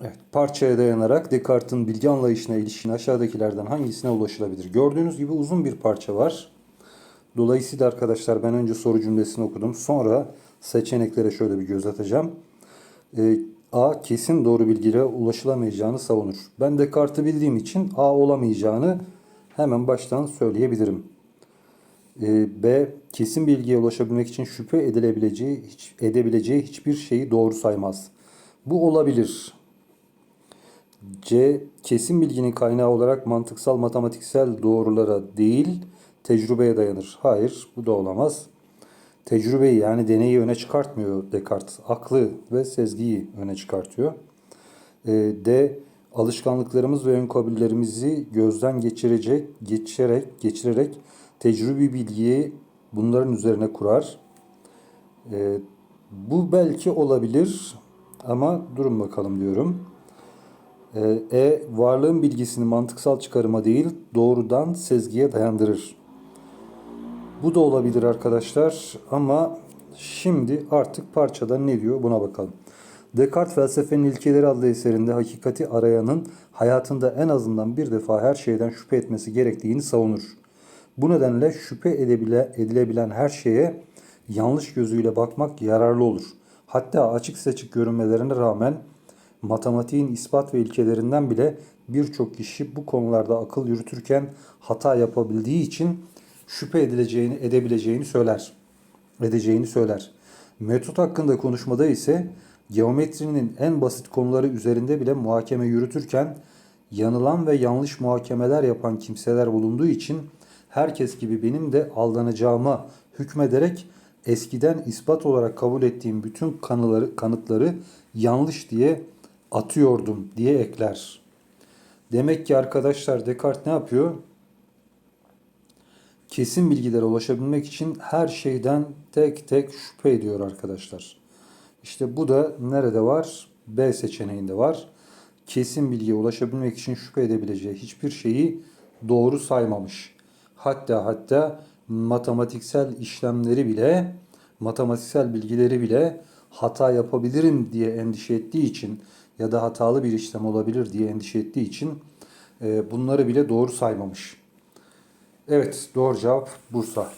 Evet, parçaya dayanarak Descartes'in bilgi anlayışına ilişkin aşağıdakilerden hangisine ulaşılabilir? Gördüğünüz gibi uzun bir parça var. Dolayısıyla arkadaşlar ben önce soru cümlesini okudum. Sonra seçeneklere şöyle bir göz atacağım. Ee, A kesin doğru bilgiye ulaşılamayacağını savunur. Ben Descartes'i bildiğim için A olamayacağını hemen baştan söyleyebilirim. Ee, B kesin bilgiye ulaşabilmek için şüphe edilebileceği hiç, edebileceği hiçbir şeyi doğru saymaz. Bu olabilir. C. Kesin bilginin kaynağı olarak mantıksal matematiksel doğrulara değil tecrübeye dayanır. Hayır bu da olamaz. Tecrübeyi yani deneyi öne çıkartmıyor Descartes. Aklı ve sezgiyi öne çıkartıyor. Ee, D. Alışkanlıklarımız ve ön kabullerimizi gözden geçirecek, geçirerek, geçirerek tecrübi bilgiyi bunların üzerine kurar. Ee, bu belki olabilir ama durun bakalım diyorum. Ee, E. Varlığın bilgisini mantıksal çıkarıma değil doğrudan sezgiye dayandırır. Bu da olabilir arkadaşlar ama şimdi artık parçada ne diyor buna bakalım. Descartes Felsefenin İlkeleri adlı eserinde hakikati arayanın hayatında en azından bir defa her şeyden şüphe etmesi gerektiğini savunur. Bu nedenle şüphe edebile, edilebilen her şeye yanlış gözüyle bakmak yararlı olur. Hatta açık seçik görünmelerine rağmen matematiğin ispat ve ilkelerinden bile birçok kişi bu konularda akıl yürütürken hata yapabildiği için şüphe edileceğini, edebileceğini söyler. Edeceğini söyler. Metot hakkında konuşmada ise geometrinin en basit konuları üzerinde bile muhakeme yürütürken yanılan ve yanlış muhakemeler yapan kimseler bulunduğu için herkes gibi benim de aldanacağıma hükmederek eskiden ispat olarak kabul ettiğim bütün kanıları, kanıtları yanlış diye atıyordum diye ekler. Demek ki arkadaşlar Descartes ne yapıyor? Kesin bilgilere ulaşabilmek için her şeyden tek tek şüphe ediyor arkadaşlar. İşte bu da nerede var? B seçeneğinde var. Kesin bilgiye ulaşabilmek için şüphe edebileceği hiçbir şeyi doğru saymamış. Hatta hatta matematiksel işlemleri bile, matematiksel bilgileri bile hata yapabilirim diye endişe ettiği için ya da hatalı bir işlem olabilir diye endişe ettiği için e, bunları bile doğru saymamış. Evet, doğru cevap Bursa.